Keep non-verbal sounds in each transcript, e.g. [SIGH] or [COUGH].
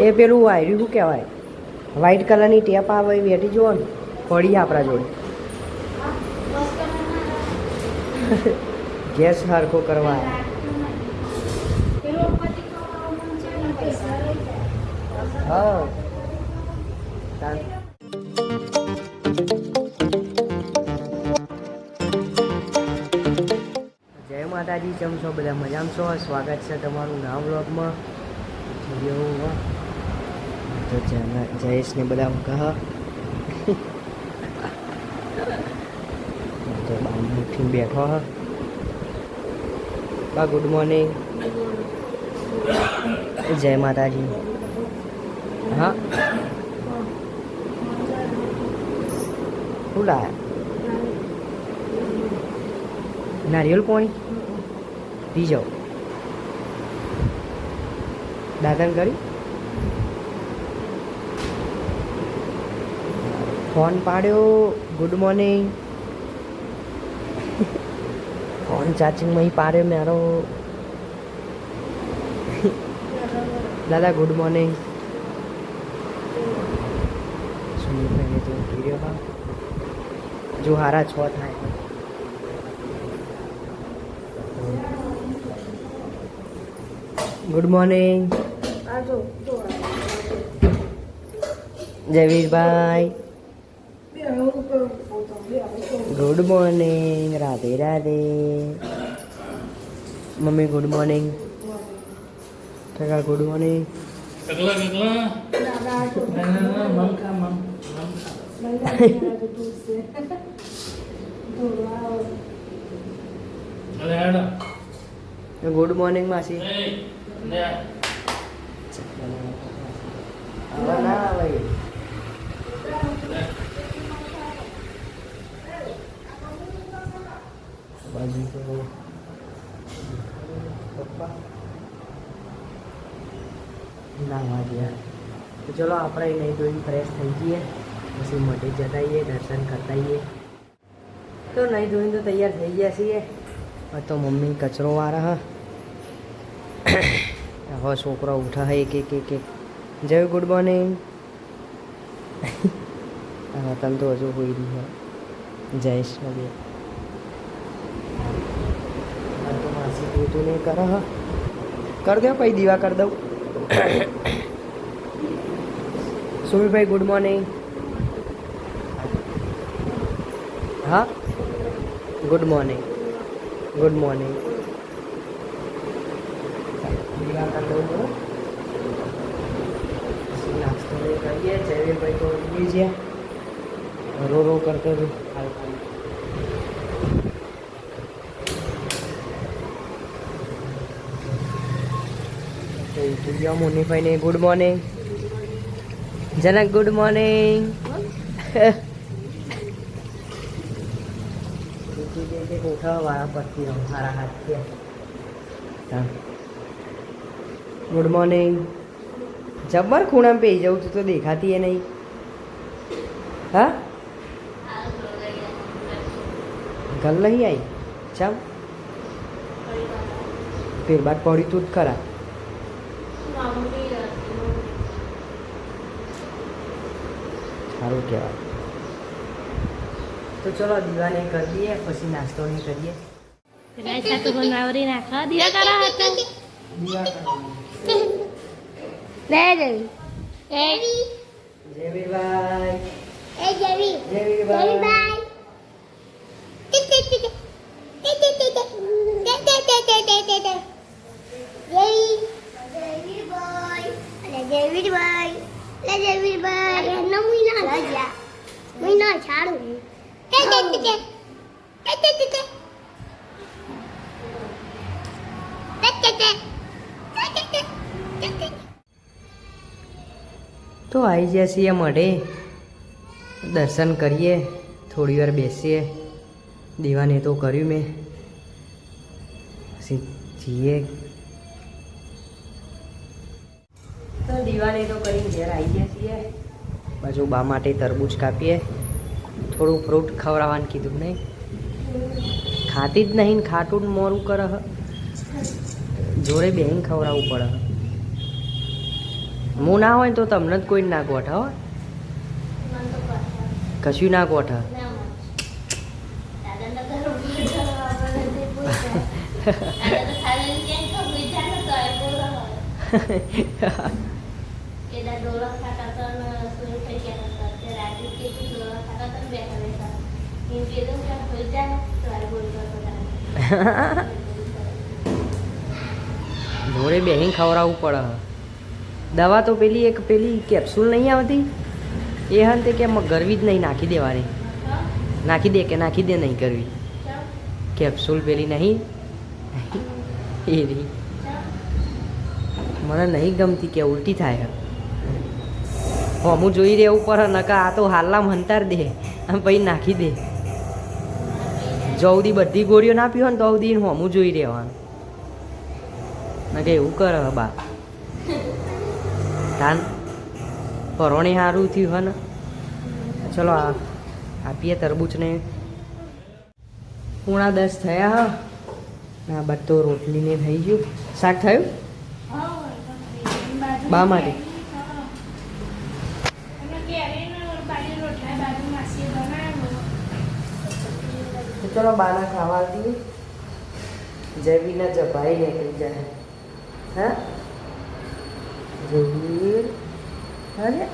એ પેલું વાયર્યું શું કહેવાય? વ્હાઈટ કલરની ટેપ આવે એ વેટી જુઓ ને પડી આપણા જોડે. ગેસ સરખો કરવા. હા. જય માતાજી, કેમ છો? બધા મજામાં છો? સ્વાગત છે તમારું નામ વ્લોગમાં. એવું તો જયેશને બધા કહા. તો બાંધ ઉઠીને બેઠો હ. બા ગુડ મોર્નિંગ જય માતાજી. હા? શું લાયા? નારિયેળ પાણી પી જાઓ દાદન કરી ફોન પાડ્યો ગુડ મોર્નિંગ ફોન ચાર્જિંગમાં પાડ્યો મારો દાદા ગુડ મોર્નિંગ સુનિલભાઈને તો હા. જો હારા છ થાય. Good morning Jayvirbhai good morning Radhe Radhe mummy good morning કાકા ગુડ મોર્નિંગ કગલા કગલા મમકા મમ અરે હેડો ગુડ મોર્નિંગ માસી એ ને હવે ના આવે બાજુ તો પપ્પા ના વાગ્યા. તો ચલો આપણે નહીં ધોઈને ફ્રેશ થઈ જઈએ, પછી મઢે જતા આવીએ દર્શન કરતા આવીએ તો નહીં ધોઈને તો તૈયાર થઈ ગયા છીએ. તો મમ્મી કચરો વાળા, હા. હવે છોકરો ઉઠા હે, એક એક એક જય ગુડ મોર્નિંગ. રતન તો હજુ હોઈ રહી જય જયેશ વગેરે તો માસી પોતું નહીં કરે હા કર દો પછી દીવા કરી દઉં સુમિતભાઈ ગુડ મોર્નિંગ હા ગુડ મોર્નિંગ ગુડ મોર્નિંગ દીવા કરી દઉં બરાબર પછી નાસ્તો લઈ કરીએ જયવીરભાઈ તો ઉઠી છે ગયા મુનિભાઈને good morning. Janak good morning. Good morning. જબ્બર ખૂણામાં પે જવું તું તો દેખાતી એ નહીં. હા? ગલ નહીં આવી ચમ ફેર બાદ પડી તું જ ખરા. સારું કહેવાય. તો ચલો દીવાને કરી દઈએ પછી નાસ્તો નહીં કરીએ. રાયતા તો બનાવરી નાખો દીવા કરા હતો દીવા. કરવાની. લે જવી જય વીરભાઈ એ જવી જય તો આવી ગયા છીએ મળે. દર્શન કરીએ. થોડી વાર બેસીએ. દીવાને તો કર્યું મેં. પછી જઈએ. તો દીવાને તો કરીને ઘેર આવી ગયા છીએ. બાજુ બા માટે તરબૂચ કાપીએ. થોડું ફ્રૂટ ખવડાવવાનું કીધું નહીં? ખાતી જ નહીં ખાટું જ મોરું કરે. જોડે બેન ખવડાવવું પડે હું ના હોય તો તમને જ કોઈ ના ગોઠ હો. કશું ના ગોઠ દાદા [LAUGHS] જોડે બેહીને ખવડાવવું પડે. દવા તો પેલી એક પેલી કેપ્સ્યુલ નહીં આવતી? એ હન તે કે ગરવી જ નહીં નાખી દેવાની. નાખી દે કે નાખી દે નહીં કરવી કેપ્સ્યુલ પેલી નહીં? [LAUGHS] એ રહી મને નહીં ગમતી કે ઉલટી થાય. હું જોઈ રહેવું પડે નકા આ તો હાલના મંતાર દે અને પછી નાખી દે. જલ્દી બધી ગોળીઓ ના પીવો ને તો સુધી હોમું જોઈ રહેવાનું નકે એવું કરે બા. તાન, પરોણે સારું થયું હે ને. ચલો આપીએ તરબૂચને. પૂણા દસ થયા હા. ના બધો રોટલીને થઈ ગયું. શાક થયું? બા માટે. ચલો બાના ખાવાથી જયવીના જભાઈ નીકળી જાય. હા? જયવીર. અરે,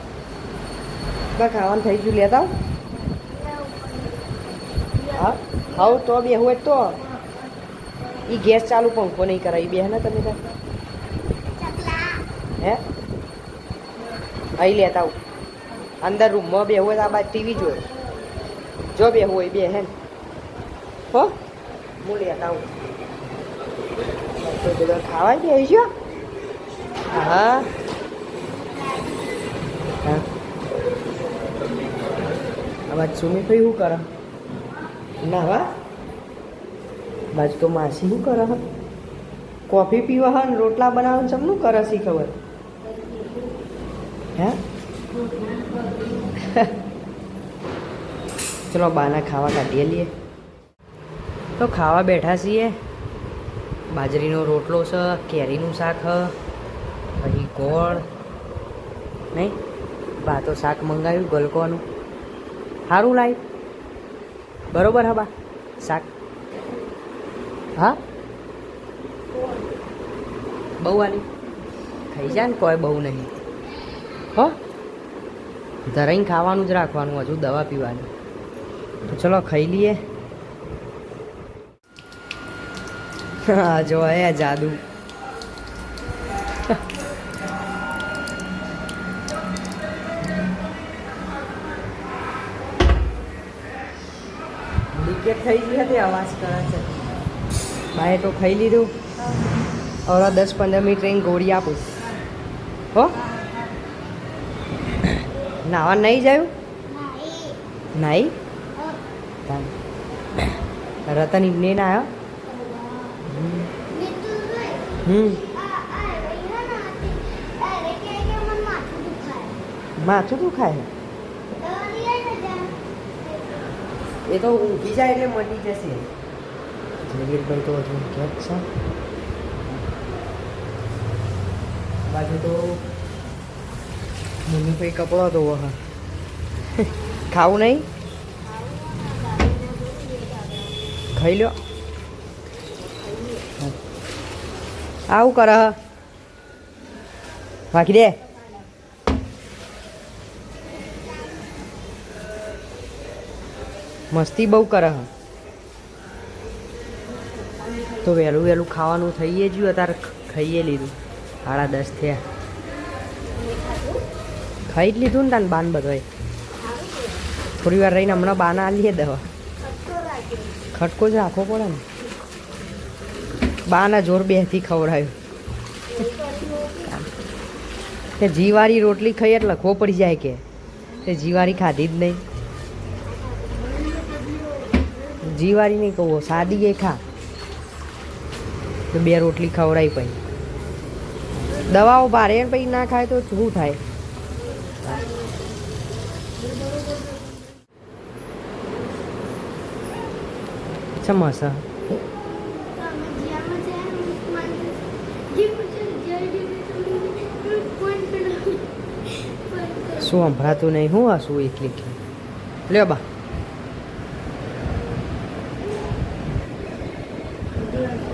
બા ખાવાનું થઈ ગયું, લેતા હા? હા તો બે હોય તો. એ ગેસ ચાલુ પંખો નહીં કરાવી બે ને તમે તાર હે? અહીં લેતા અંદર રૂમમાં બે હોય તો આ બાદ ટીવી જોવે જો બે હોય બે હે હો? હું લેતા આવું તો બધા ખાવા દે છો હા? હા. આ બાદ સુમી ભાઈ શું કરે? ના હા બાજુ તો માસી શું કરે કોફી પીવા હા રોટલા બનાવવાનું ચમનું કરે શી ખબર હે? ચલો બાના ખાવા કાઢીએ લઈએ. તો ખાવા બેઠા છીએ. બાજરીનો રોટલો છે, કેરીનું શાક પછી ગોળ, નહીં? બા તો શાક મંગાવ્યું, ગલકોનું. સારું લાય. બરોબર હા બા, શાક. હા? બહુ આલી. ખાઈ જાય ને કોઈ બહુ નહીં. હો? ધરાઈને ખાવાનું જ રાખવાનું હજુ દવા પીવાની. તો ચલો ખાઈ લઈએ. હા જો એ જાદુ. લીકેજ થઈ ગઈ હતી અવાજ કરે છે. બાએ તો ખાઈ લીધું. હવે દસ પંદર મિનિટ રહીને ગોળી આપું. હો? નાવા નહીં જાયું? નાઈ તાન. રતન ઇબને ના આવ્યો હમ. માથું દુખાય ખાય? એ તો ઊંઘી જાય એટલે મટી જશે. જગીરભાઈ તો હજુ ક્યાંક છે. બાજુ તો મમ્મીભાઈ કપડો ધોવો હા ખાવું નહીં ખાઈ લો આવું કર હ દે મસ્તી બહુ કરે હ તો વહેલું વહેલું ખાવાનું થઈએ જ અત્યારે ખાઈએ લીધું સાડા દસ થયા. ખાઈ જ લીધું ને તાન બાન બધાય. થોડી વાર રહીને હમણાં બાના આલીએ દવા. ખટકો જ રાખવો પડે ને. બાના જોર બેથી ખવડાયું. તે જીવારી રોટલી ખાઈ એટલે લખવો પડી જાય કે. તે જીવારી ખાધી જ નહીં. જીવારી નહીં કહું, સાદી એ ખા. તો બે રોટલી ખવડાવી પછી. દવાઓ ભારે ને પછી ના ખાય તો શું થાય સમોસા કશું સંભળાતું નહીં હું હશું એકલી એકલી લ્યો બા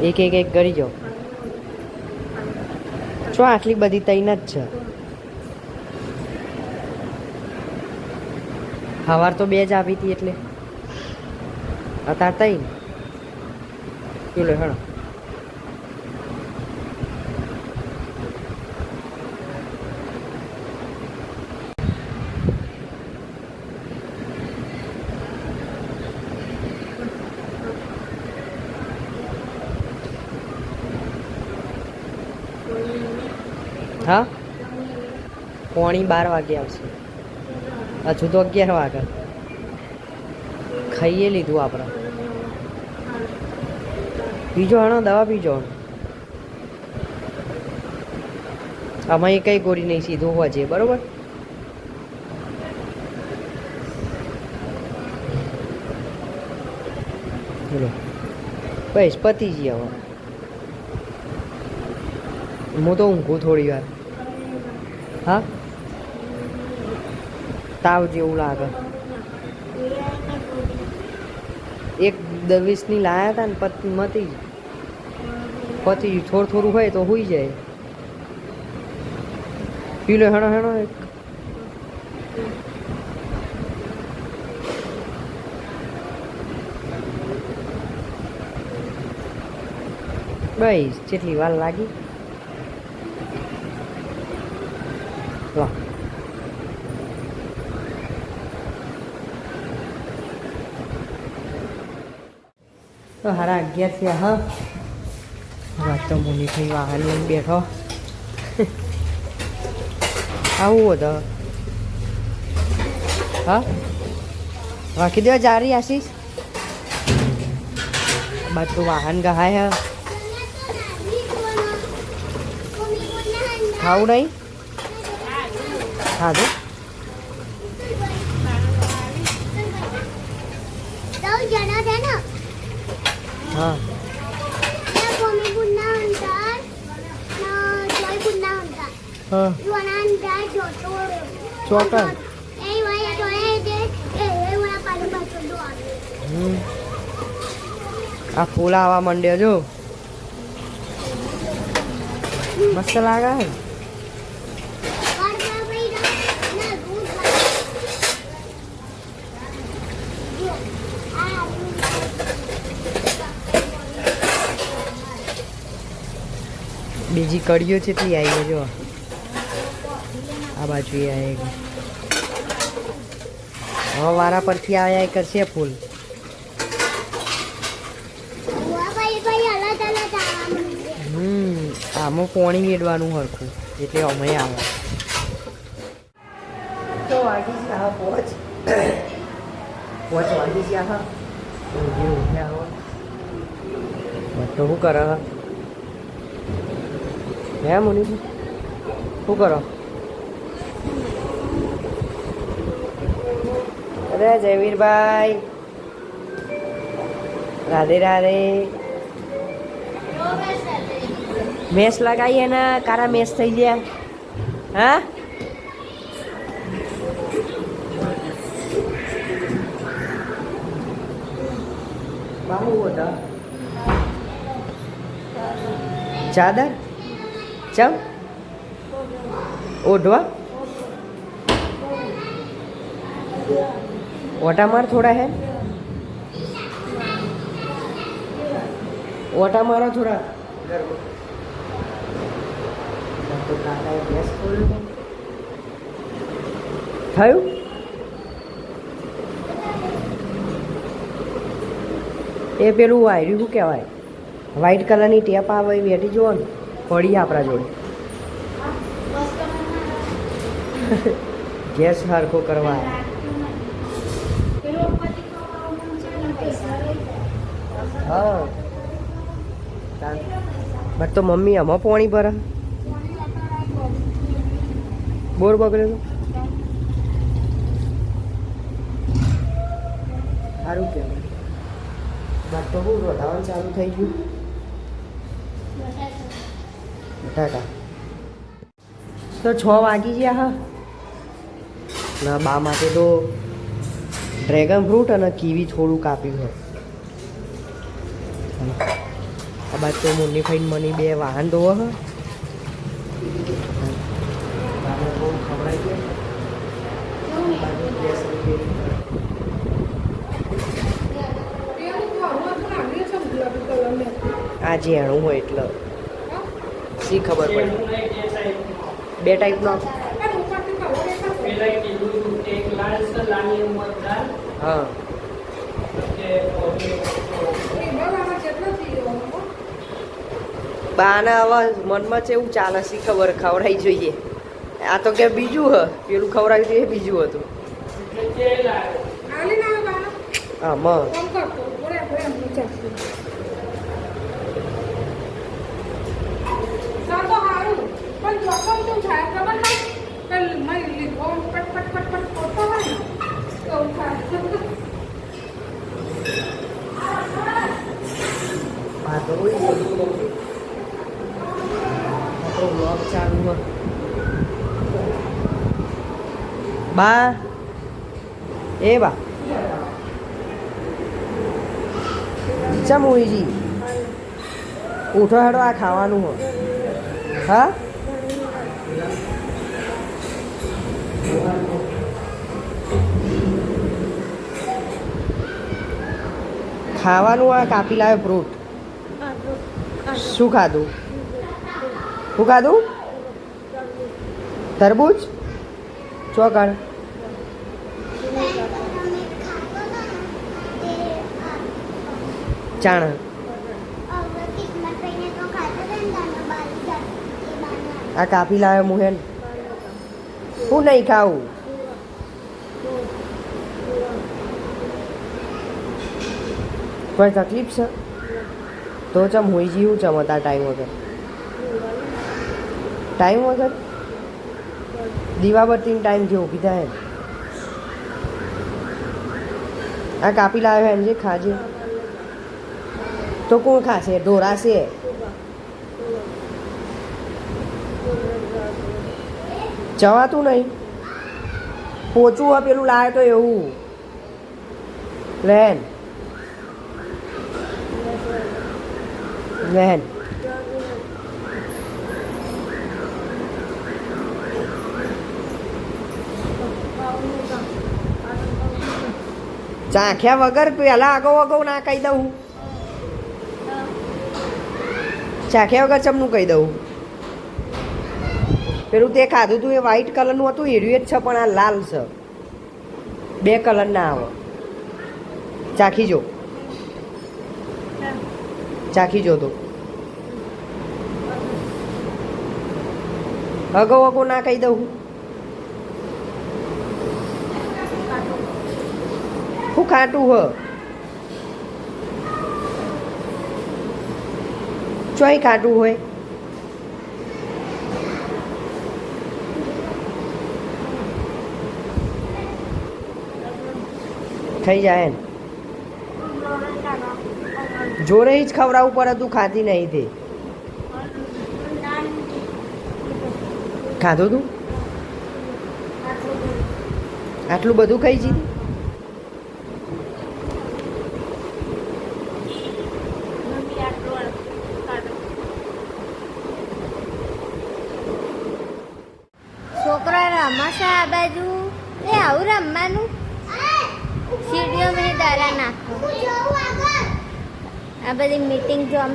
એક એક એક કરી જાઓ શું આટલી બધી તૈન જ છે. સવાર તો બે જ આવી હતી એટલે. અત્યારે તૈન. શું લે હણો હા? પોણી બાર વાગે આવશે. હજુ તો અગિયાર વાગે. ખાઈએ લીધું આપણે. પીજો હણો, દવા પીજો. આમાં એ કઈ ગોળી નહીં, સીધું હોવા જોઈએ, બરોબર? બોલો બસ, પતી જઈએ હવે. હું તો ઊંઘું થોડી વાર. હા? તાવ જેવું લાગે. એક દવીસની લાયા હતા ને પત્ની મતી પછી થોડ થોડું હોય તો હોઈ જાય. પીલો હેણો હેણો એક. બસ, જેટલી વાર લાગી વાહ તો હારા અગિયાર થયા, હા. વાત તો મુની થઈ, વાહન લઈને બેઠો. આવું હતો હા? રાખી જા રહી આશીષ. તો વાહન ગહાય, હે. ખાવું નહીં? ખાધું? હા. હા. આ ફૂલ આવવા માંડ્યા જો. મસ્ત લાગે હે બીજી કડીઓ છે તે આવી જો આ બાજુ એ આવી હવે વારા પરથી આવ્યા એ કરશે ફૂલ. હમ આમાં પોણી મેળવાનું હરખું એટલે અમે આવે તો વાગી હા પહોંચ પોચ વાગી ઉઠ્યા હો. તો શું કરે? હા હે મુનિ શું કરો? અરે જયવીરભાઈ. રાધે રાધે. મેસ લગાવીએ ને કારા મેસ થઈ ગયા. હા? ચાદર? ચમ? ઓઢવા? ઓટા માર થોડા હે? ઓટા મારો થોડા. થયું? એ પેલું વાયર્યું શું કહેવાય? વ્હાઈટ કલરની ટેપ આવે એ વેટી જુઓ ને પડી આપણા જોડે. ગેસ હરખો કરવા હા. બટ તો મમ્મી આમાં પાણી ભરા? બોર બગડેલો સારું કહેવાય. બટ તો હું રોધાવાનું ચાલુ થઈ ગયું. બટાકા. તો છ વાગી ગયા હા. ના બા માટે તો ડ્રેગન ફ્રૂટ અને કીવી થોડું કાપ્યું હોય આ બાદ તો મુન્ની ફાઈન મની બે વાહન ધોવો હ આજે ઝેણું હોય એટલે. શી ખબર પડે. બે ટાઈપનો હા. બાના આવા મનમાં છે એવું ચાલે શી ખબર ખવડાવી જોઈએ. આ તો કે બીજું હ પેલું ખવડાવી જોઈએ બીજું હતું. કે લાગે હા મ હા તો હોય ને. આપણો બ્લોગ ચાલુ હ બા એ બા ચમ ઉઈજી ઉઠો હેડો આ ખાવાનું હો હા ખાવાનું આ કાપી લાવે ફ્રૂટ શું ખાધું? શું ખાધું? તરબૂચ? ચોકડ. ચાણા. આ કાપી લાવે મુહેન. હું નહીં ખાવું કોઈ તકલીફ છે? તો ચમ હોઈ જીવું ચમ હતા ટાઈમ વગર? ટાઈમ વગર? દીવાબત્તીનો ટાઈમ જે ઊભી થાય આ કાપી લાવ્યો એમ જે ખાજે. તો કોણ ખાશે? ઢોરાશે જવાતું નહીં. પોચું પેલું લાવે તો એવું. લેન લેન ચાખ્યા વગર પહેલા આગો આગો ના કહી દઉં. ચાખ્યા વગર ચમનું કહી દઉં? પેલું તે ખાધું તું એ વ્હાઈટ કલરનું હતું હીરું જ છે, પણ આ લાલ છે. બે કલર ના આવે. ચાખી જો ચાખી જો તો. અગો અગાઉ ના કહી દઉં. હું ખાટું હ. ચોય ખાટું હોય. થઈ જાય ને જોરે જ ખવડાવવું પડે તું ખાતી નહીં તે. ખાધું તું? આટલું બધું ખાઈ જી છોકરો રમશે આ બાજુ એ આવું રમવાનું સીડીઓ મેં દારા નાખો આ થઈ ગયો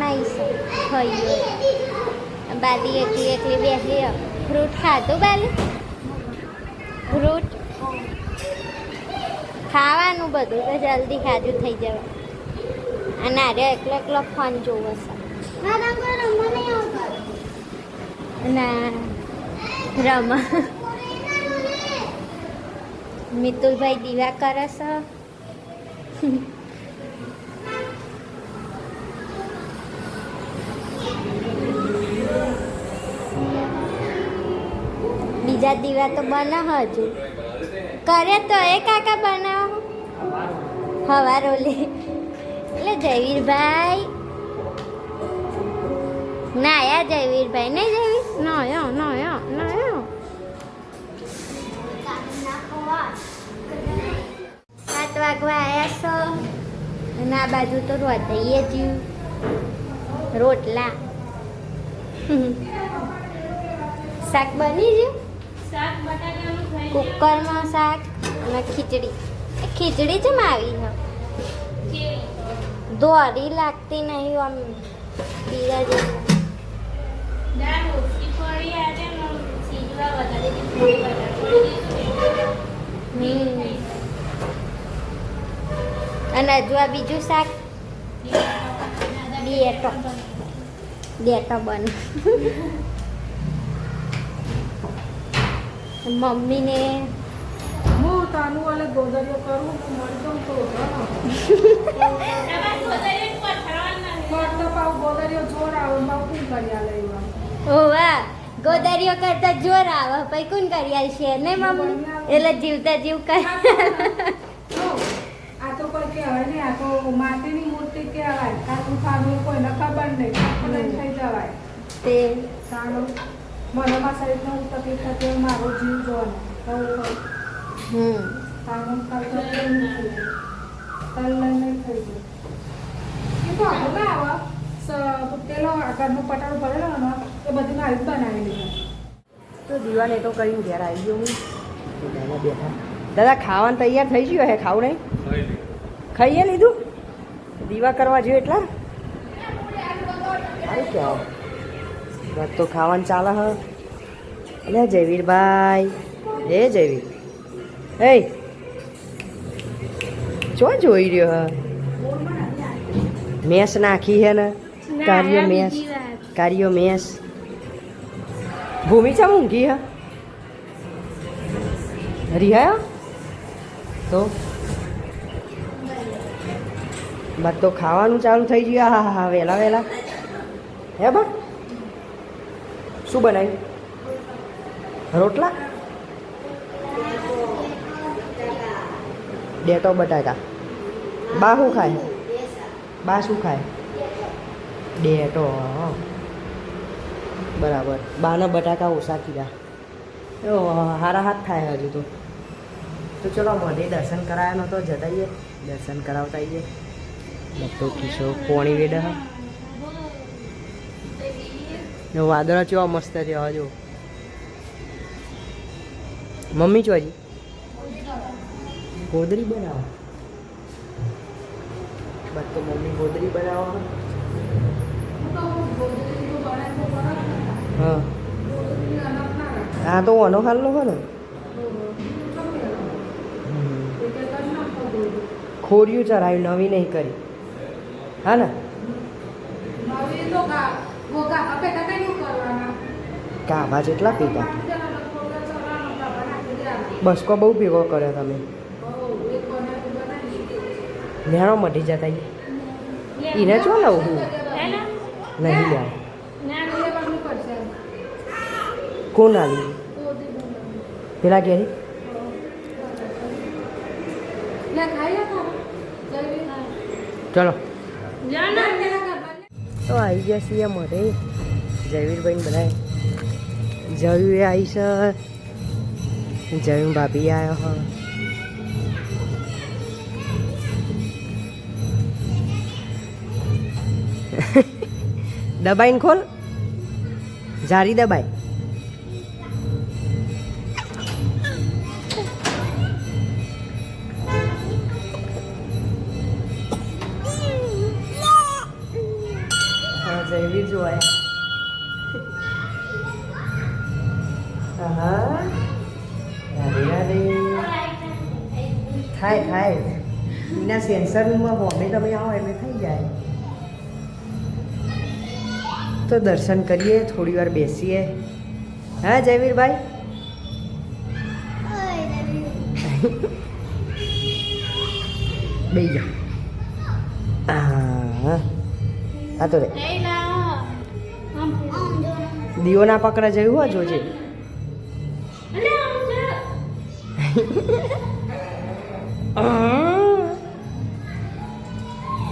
બાલી એકલી એકલી બેસી ફ્રૂટ ખાધું બાલી? ફ્રૂટ? ખાવાનું બધું તો જલ્દી ખાધું થઈ જવા. અને આરે એકલો એકલો ફોન જોવો છે. ના, રમા. મિતુલભાઈ દીવા કરે છે. બીજા દીવા તો બનાવ હજુ. કરે તો એ કાકા બનાવ. હવારો લે એટલે જયવીરભાઈ. ના આયા જયવીરભાઈ. નહીં જયવીર? નાયો નાયો નાયો સાત વાગવા આવ્યા છો? અને આ બાજુ તો રોધાઈએ જ્યું રોટલા. શાક બની ગયું? કુકરમાં શાક અને ખીચડી. એ ખીચડી જ આવી છે દોરી લાગતી નહીં આમ પીરા જેવું. અને હજુ આ બીજું શાક? ડિયેટો. ડેટો બન. મમ્મીને. હું તાનું અને ગોદરીઓ કરું હું મળી જાઉં તો. તો પાવ ગોદરીઓ જોર આવે પાવ શું કરી આલે વાહ ગોદરીઓ કરતા જોર આવે. પછી કોણ કરી આલશે? ને મમ્મી? એટલે જીવતા જીવ કર. આ તો કોઈ કહેવાય નહીં. આ તો માટીની મૂર્તિ કહેવાય. કાચું ખાનું કોઈને ખબર નહીં થઈ જવાય. તે. સારું. મને મારા શરીરને હું તકલીફ થતી હોય મારો જીવ જોવાનો. હમ. સારું કાલ તો તલ લઈને થઈ ગયું એ તો આગળ ના આવે. પેલો આગળનો પટારો ભરેલો ને એ બધી મારી બનાવી લીધા. તો દીવાને તો કરીને ઘેર આવી ગયો હું. દાદા બેઠા. દાદા ખાવાનું તૈયાર થઈ ગયું હે? ખાવું નહીં? ખાઈએ લીધું? દીવા કરવા જોઈએ એટલા? સારું કહેવાય વાત તો ખાવાનું ચાલે હ. અલ્યા જયવીરભાઈ એ જયવીર. હે. ચો જોઈ રહ્યો હ? મેસ નાખી હે ને? કાર્ય મેસ. કાર્યો મેસ. ભૂમિ ચા ઊંઘી હે? રિહાયો તો? બસ તો ખાવાનું ચાલુ થઈ ગયું. હા હા હા વહેલા વહેલા હે બા? શું બનાવ્યું રોટલા? ડેટો બટાકા. બા શું ખાય? બા શું ખાય? ડેટો. બરાબર. બાના બટાકા ઓછા કીધા. ઓ, હારા હાથ થાય હજુ તો. તો ચલો મને દર્શન કરાયા નતો જતા દર્શન કરાવતા આવીએ બધો કિશો પોણી વેડ ને વાદળા ચેવા મસ્ત રહ્યા હજુ મમ્મી ચોજી ગોદરી બનાવો. બસ તો મમ્મી ગોદરી બનાવો. હા. હા તો ઓનો હાલનો હોય ને. ખોરિયું ચરાવ્યું નવી નહીં કરી. હા ને? કાભા જેટલા દેવાના બસકો બહુ ભેગો કર્યો તમે. નેણો મટી જતા એને જો લઉં હું? નહીં લે કોણ આવી પેલા ઘેરી? ચલો. તો આવી ગયા છીએ મોઢે જયવીરભાઈ બધા જયું આવી છે. જયું ભાભી આવ્યો હ. દબાઈને ખોલ. જારી દબાઈ સેન્સરમાં બોમ્બે તમે આવો એટલે થઈ જાય તો દર્શન કરીએ થોડી વાર બેસીએ હા જયવીરભાઈ બે જાઓ હા આ તો રે. દીવો ના પકડા જયું હો જોજે જો.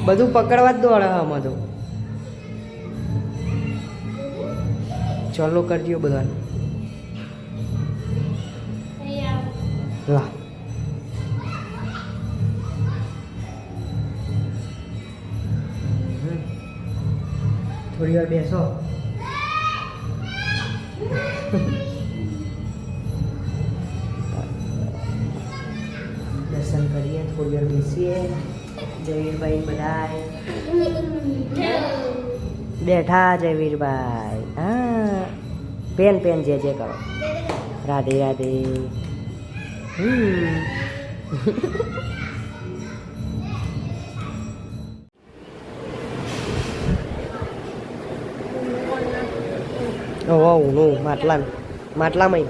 બધું પકડવા જ દોડે આમાં તો. ચાલો કરજો બધાને. લા. થોડી વાર બેસો. દર્શન કરીએ, થોડી વાર બેસીએ. જયવીરભાઈ બધાય બેઠા જયવીરભાઈ હા પેન પેન જે જે કરો રાધે રાધે હમ ઓ ઊનું માટલા માટલામાં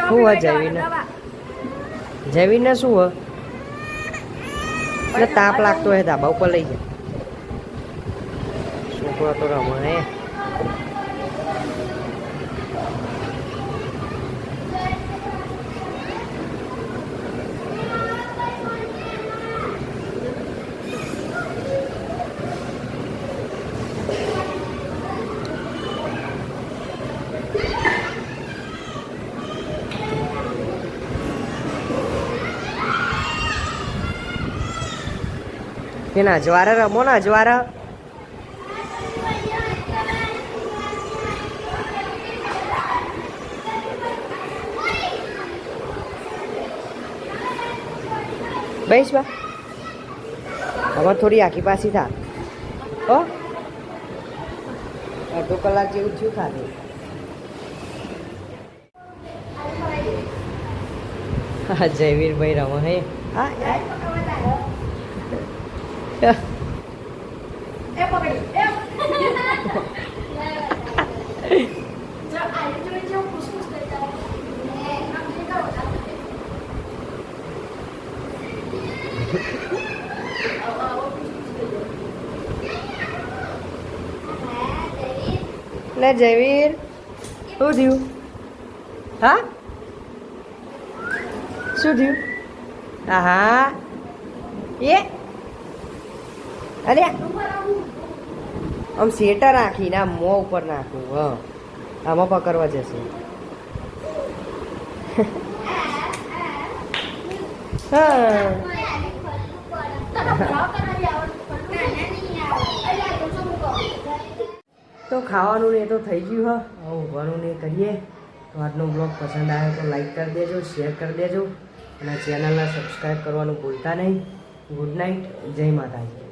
શું હોય જયવીરને જયવીરને શું હોય? એટલે તાપ લાગતો હોય ધાબા ઉપર લઈ જાય છોકરો તો રમે એના જ્વારા રમો ના જ્વારા. બેસ બા. હવે થોડી આખી પાછી થા. હો. અડધો કલાક જેવું થયું ખાધું હા, જયવીરભાઈ રમો હે. હા એ પકડી એ જો આઈ જોઈ જો ખુશખુશ કરતા હોય આમ જોતા હોય લે જયવીર. શું થયું? હા? શું થયું? હા એ? અરે. આમ સેટર રાખીને આમ મોં ઉપર નાખવું [LAUGHS] હા. આમાં પકડવા જશે. હા. તો ખાવાનું ને તો થઈ ગયું, હા. ઊંઘવાનું ને કરીએ. તો આજનો બ્લોગ પસંદ આવ્યો તો લાઈક કરી દેજો શેર કરી દેજો. અને ચેનલને સબસ્ક્રાઈબ કરવાનું ભૂલતા નહીં. ગુડ નાઇટ જય માતાજી.